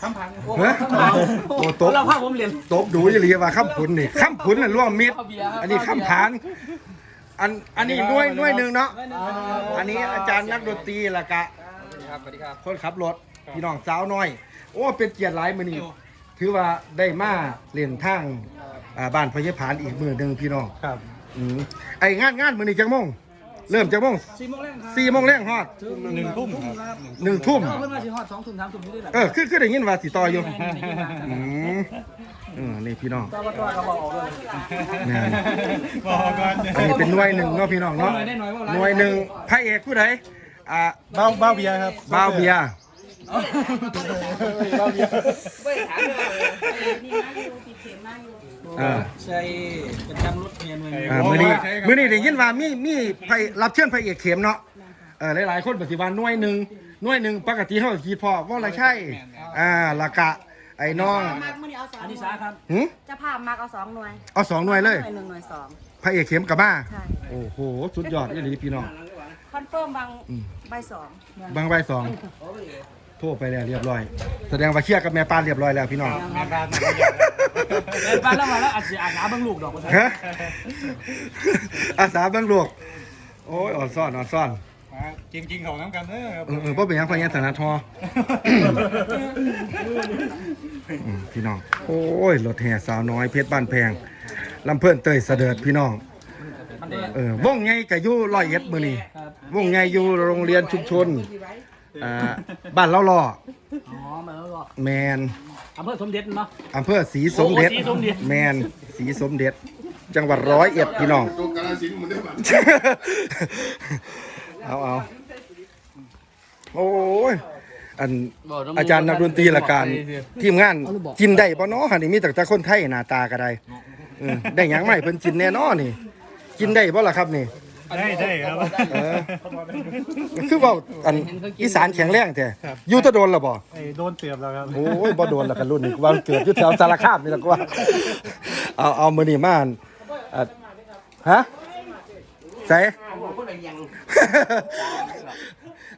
คำพังเฮ้ยโอ้ตบเราภาพผมเรียนตบดูอย่าเรียกว่าข้ามผุนนี่ข้ามผุนน่ะร่วมมิตร อันนี้ข้ามผานอันอันนี้หน่วยหน่วยหนึ่งเนาะอันนี้อาจารย์นักดนตรีละกะครับสวัสดีครับคนขับรถพี่น้องสาวน้อย โอ้เป็นเกียรติหลายมือนี้ถือว่าได้มาเรียนทางอ่าบ้านพญผานอีกมือหนึ่งพี่น้องครับอืมไอ้งานงานมือนี้จังโมง เริ่มจังโมงสี่โมงแรกครับสี่โมงแรงฮอดหนึ่งทุ่มครับหนึ่งทุ่ม เพิ่นมาสิฮอดสองทุ่มสามทุ่มนี่ด้วยแหละเออคือคือได้ยินว่าสิต่ออยู่อืมเออนี่พี่น้องต่อมาต่อก็บอกออกเลยแม่น บอกก่อนอันนี้เป็นหน่วยหนึ่งเนาะพี่น้องเนาะได้หน่อยว่าหน่วยหนึ่งพระเอกผู้ใดอ่าเบ้าเบ้าเบียร์ครับ บ้าวเบียร์ เบ้าเบียนี่มาอยู่ติดเข็มมาอยู่อ่าใช่ประจำรถเมียนเมืองอ่ามื้อนี้มื้อนี้ได้ยินว่ามีมีพระรับเชิญพระเอกเข็มเนาะเออหลายๆคนปฏิบัติหน่วยหนึ่งหน่วยหนึ่งปกติเฮาคิดพอว่าอะไรใช่อ่าละกะไอ้น้องมากมื่อนี้เอาสองอันนี้สาครับหึจะพามากเอาสองหน่วยเอาสองหน่วยเลยหน่วยหนึ่งหน่วยสองพระเอกเข็มกับมาใช่โอ้โหสุดยอดอีหลีพี่น้องคอนเฟิร์มบางใบสองบางใบสอง โทรไปแล้วเรียบร้อย แสดงว่าเคลียร์กับแม่ปานเรียบร้อยแล้วพี่น้อง งานบ้านเดินไปแล้วมาแล้วอาจจะอาบน้ำเบิ่งลูกดอกว่าซั่นฮะอาสาเบังลูกโอ้ยอ่อนซ่อนอ่อนซ่อนจริงจริงๆของน้ำกันเด้อครับเออเออพ่เป็นหยังพยัญชนะทออืมพี่น้อง โอ้ยรถแห่สาวน้อยเพชรบ้านแพงลำเพิ่นเตยเสด็จพี่น้อง มันเด็ดเออวงไงกับยู่ร้อยเอ็ดมือนี่ครับวงไงอยู่โรงเรียนชุมชน อ่าบ้านเล่าล่ออ๋อมาแล้วก็แมนอำเภอสมเด็จเนาะ อำเภอศรีสมเด็จโอ้ศรีสมเด็จ แมนศรีสมเด็จ จังหวัดร้อยเอ็ดพี่น้องเอาเอาโอ้ยอันอาจารย์นักดนตรีละการทีมงานกินได้ปะเนาะหันนี่มีแต่แต่คนไทยหน้าตาก็ได้เออได้หยังไม่เพิ่นกินแน่นอนนี่ กินได้บ่ล่ะครับนี่ ได้ได้ครับเออคือเว่าอันอีสานแข็งแรงแท้อยู่แตะโดนล่ะบ่ไอ้โดนเตียบแล้วครับโอ้ยบ่โดนแล้วกันรุ่นนี้ว่าเกิดอยู่แถวสารคามนี่ล่ะกว่าเอาเอามื้อนี้มาอันอะฮะใส่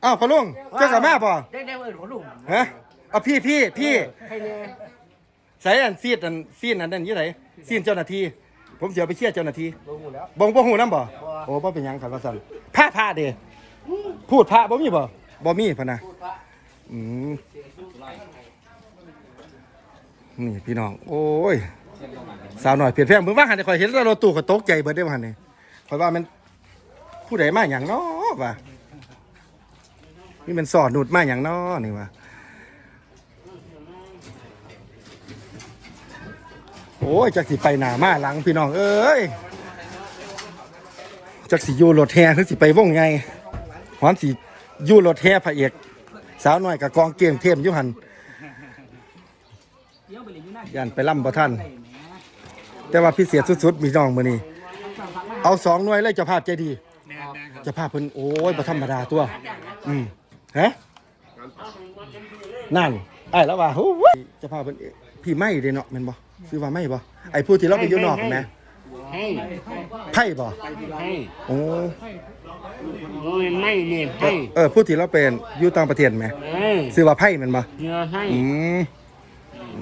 อ้าวพะลุงเจ้ากับแม่ป่ะได้ได้เอิ้นของลูกฮะเอาพี่พี่พี่ใส่อันซีดอันซีนอันนั้นยี่ไหนซีนเจ้าหน้าที่ ผมเสียไปเชี่ยเจ้าหน้าที่บ่บ่หูน้ำบ่โอ้บ่เป็นหยังครับว่าซั่นผ้าผ้าเด้พูดผ้าบ่มีบ่บ่มีพะนะอืมนี่พี่น้อง โอ้ย สาวหน่อยเปลี่ยนแพงเมื่อวานหันข่อยเห็นแล้วรถตู้ก็ตกใจเบิดได้ว่าหันนี่ข่อยว่ามันผู้ใดมาหยังเนาะว่านี่มันสอดหนุดมาอย่างน้อนี่วะ โอ้ยจักสิไปหนามาหลังพี่น้องเอ้ยจักสิยูรถแห่คือสิไปว่องไงหอมสิยูรถแห่พระเอกสาวน้อยกับกองเกมเทมยุหันยันไปล่ำบ่ท่านแต่ว่าพิเศษสุดๆมีน้องมือนี้เอาสองหน่วยเลยจ้าภาพใจดีจ้าภาพเพิ่นโอ้ยบ่ธรรมดาตัว อืมฮะนั่นไอ้แล้วว่าจ้าภาพเพิ่น พี่ไม่เด้เนาะแม่นบ่ซื้อว่าไม่บ่ไอ้ผู้ที่เราไปอยู่นอกแหมให้ไพ่บ่ให้โอ้โอ้ยไม่เนี่ยเอให้อเออผู้ที่เราเป็นอยู่ต่างประเทศแหมเอ้ยซื้อว่าไพ่แม่นบ่เนื้อให้อืม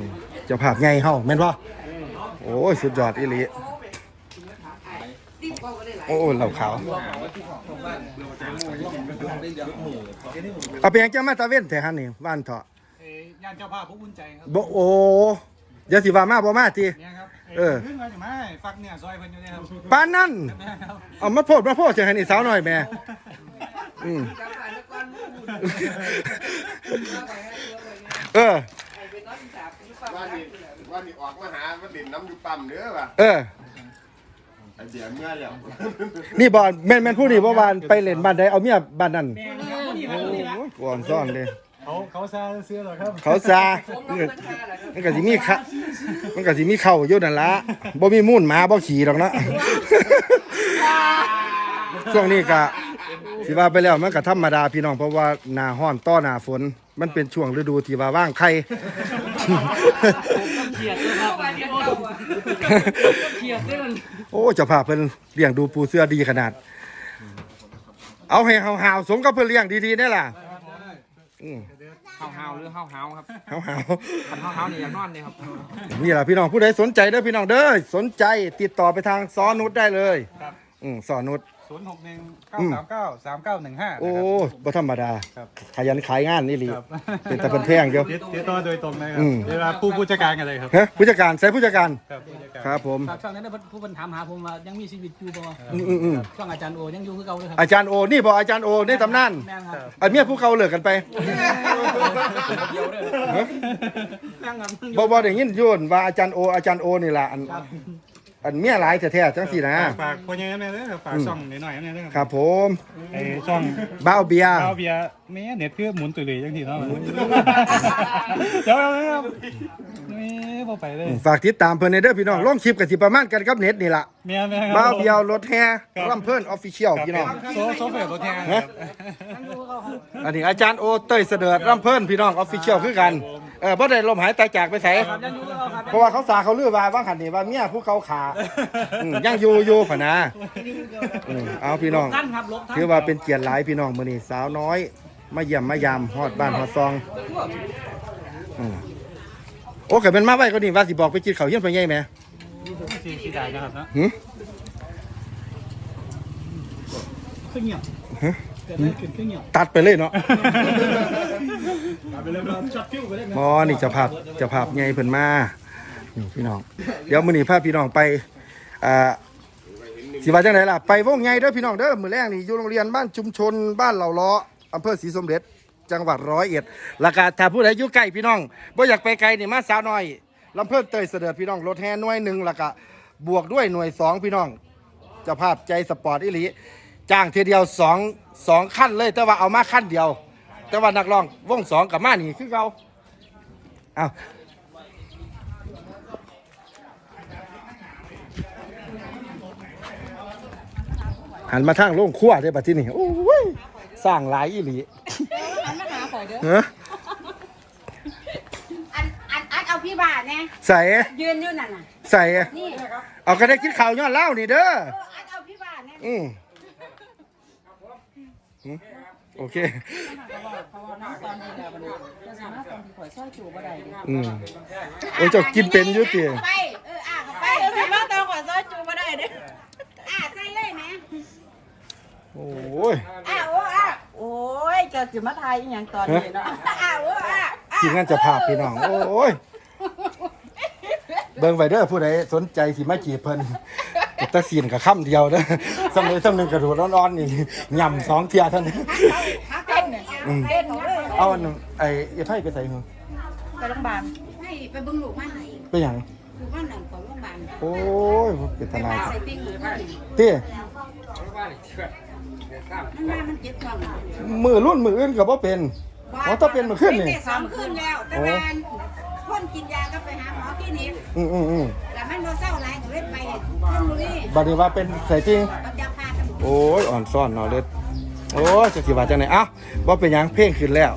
นี่เจ้าภาพใหญ่เฮาแม่นบ่โอ้ยสุดยอดอีหลีโอ้ยเหล่าขาวเอาไปยังเจ้ามาตะเว้นแต่ฮันนี่ว่านเถาะ เอ้ยย่านเจ้าภาพผู้อุ่นใจครับบ่โอ้เดี๋ยวสิว่ามาบ่มาติเนี่ยครับเออขึ้นมาจะมาให้ฟักเนี่ยซอยเพิ่นอยู่เนี่ยครับปานนั้นแม่ครับเอามาโพดมาโพดจะให้นี่สาวหน่อยแม่อืมเออ ว่านี่ว่านี่ออกมาหาว่าดินน้ำอยู่ปั๊มเด้อว่ะเออ ไอเดียเมื่อแล้วนี่บอลแม่นแม่นผู้นี่บ่วานไปเล่นบ้านใดเอาเมียบ้านนั้นแม่นะครับพอดีครับพอดีละโอ้ยก่อนซ่อนเลย เขาเขาซาเสื้อเหรอครับเขาซามันก็สิมีคะมันก็สิมีเข้าอยู่นั่นละบ่มีมูนหมาบ่ขี่ดอกเนาะช่วงนี้ก็สิว่าไปแล้วมันก็ธรรมดาพี่น้องเพราะว่าหน้าร้อนต่อหน้าฝน มันเป็นช่วงฤดูที่ว่าว่างไข่เขียดด้วยครับเขียดด้วยมันโอ้เจ้าภาพเพิ่นเลี้ยงดูปูเสื้อดีขนาด เอาให้หาวๆสมกับเพิ่นเลี้ยงดีๆนี่ล่ะอืม เฮาเฮาหรือเฮาเฮาครับหาวหาวคันเฮาเฮานี่อยากนอนเลยครับๆนี่แหละพี่น้องผู้ใดสนใจเด้อพี่น้องเด้อสนใจติดต่อไปทางซอนุชได้เลย ครับอืมซอนุช ศูนย์หกหนึ่งเก้าสามเก้าสามเก้าหนึ่งห้าโอ้บ่ธรรมดาครับขยันขายงานนี่หลีครับเป็นแต่เป็นแพงเดียวเจ๊ตัวโดยตรงเลยครัอืบม เวลาผู้ผู้จัดการกันเลยครับ ฮะผู้จัดการใส่ผู้จัดการครับผู้จัดการครับผมครับช่วงนั้นนะผู้คนถามหาผมว่ายังมีชีวิตอยู่บ่อืมอืมอืมช่วงอาจารย์โอยังอยู่คือเก่าเลยครับอาจารย์โอนี่บอกอาจารย์โอในตำนานแม่นครับอันเมียผู้เขาเลิกกันไปเดียวเด้อฮะแม่งครับ บ่บ่ได้ยินโยนว่าอาจารย์โออาจารย์โอนี่ล่ะอันครับ อันเมียหลายแท้ๆจังซี่นะฝากคนยังไงเนี่ยนะครับฝากช่องหน่อยๆเนี่ยนะคครัรับบผมไอ้ช่องบ้าวเบียร์ดาวเบียร์แม่เน็ตคือหมุนตุยเลยจังทีเนาะเดี๋ยวๆครับนี่พอไปเลยฝากติดตามเพิ่นในเด้อพี่น้องลงคลิปกันสิประมาณกันกับเน็ตนี่ล่ะเมียแม่บ้าวเบียร์รถแห่ร่ำเพิ่นออฟฟิเชียลพี่น้องโซโซเฟอร์รถแทนฮะอันนี้อาจารย์โอเต้ยเสดิร์ดร่ำเพิ่นพี่น้องออฟฟิเชียลคือกันเออบ่ได้ลมหายตายจากไปไสครับยังอยู่คือเก่าครับเพราะว่าเขาสาเขาลือว่าว่างหันนี่ว่าเมียผู้เขาขาอืมยังอยู่อยู่พะนะอืมเอาพี่น้อง ท่านครับลบท่านถือว่าเป็นเกียรติหลายพี่น้องมื้อนี้สาวน้อย มาเยี่ยมมายามฮอดบ้านฮอดซองอืมโอ้ก็เป็นมาไว้ก็นี่ว่าสิบอกไปกินข้าวเฮียนไปใหญ่แหมสีสีดานะครับเนาะหึคือเงียบฮะเกิดอะไรขึ้นคือเงียบตัดไปเลยเนาะ ไปเลยครับช็อตฟิวไปเลยมอนี่จะภาพจะภาพใหญ่เพิ่นมานี่พี่น้อง เดี๋ยวมื้อนี้พาพี่น้องไปอ่าสิว่าจังไดล่ะไปวงใหญ่เด้อพี่น้องเด้อมื้อแรกนี่อยู่โรงเรียนบ้านชุมชนบ้านเหล่าล้ออำเภอศรีสมเด็จจังหวัดร้อยเอ็ดแล้วก็ถ้าผู้ใดอยู่ใกล้พี่น้องบ่อยากไปไกลนี่มาสาวน้อยลำเพิ่นเตยเสด็จพี่น้องรถแห่หน่วยหนึ่งแล้วก็บวกด้วยหน่วยสองพี่น้องจะภาพใจสปอร์ตอิลีจ้างทีเดียวสองสองขั้นเลย แต่ว่าเอามาขั้นเดียว แต่ว่านักร้องวงสองกับมานี่คือเขาเอาหันมาทางโล่งขั้วได้ปะที่นี่โอ้ยสร้างหลายอีหลีอันมาหาข่อยเด้อเฮ้ออันอันอันเอาพี่บ้านแน่ใส่ยืนอยู่นั่นน่ะใส่ นี่เอาก็ได้กินข้าวย้อนเหล้านี่เด้อ เอออันเอาพี่บ้านแน่ อืม หืมโอเคเพราะว่าน้องตอนนี้แล้วมันจะสามารถตอนที่ข่อยซอยจูบ่ได้เด้อืมโอ้ยเจ้ากินเป็นอยุติไปเอออะเข้าไปเออสามารถตอนข่อยซอยจูบ่ได้เด้อะใส่เลยแม่โอ้ยอะโอ้อะโอ้ยเกิดสิมาไทยอีหยังตอนนี้เนาะอะโอ้อะทีมงานเจะภาพพี่น้อง โอ้ย เบิ่งไว้เด้อผู้ใดสนใจสิมาจีบเพิ่น แตะซีนกับค่ำเดียวเด้อสำเร็จสำนึงกระโดดร้อนๆนี่ย่ำสองเทียเท่านั้นฮักเต้นเนี่ยเต้นเลยเอาอันไอ้ไอ้ไพ่ไปใส่หือไปโรงพยาบาลให้ไปเบิ่งลูกมันไปหยังลูกมันนั่นของโรงพยาบาลโอ้ยเป็นไปตานาพาใส่ติ้งหรือว่าเต้มันมามันเจ็บท้องมือรุ่นมืออื่นก็บ่เป็นอ๋อถ้าเป็นมื้อคืนนี่สามคืนแล้วแต่ว่าคนกินยาก็ไปหาหมอคลินิกอืมอืมอืมแล้วมันบ่ เศร้าหลายก็เลยไปชลบุรีบัดนี้ว่าเป็นใส่จริง ปัญญาพาทั้งโอ้ยอ่อนซ่อนเนาะเด็ดโอ้ยจะสิว่าจังไหนเอ้าว่าเป็นหยังเพลงขึ้นแล้ว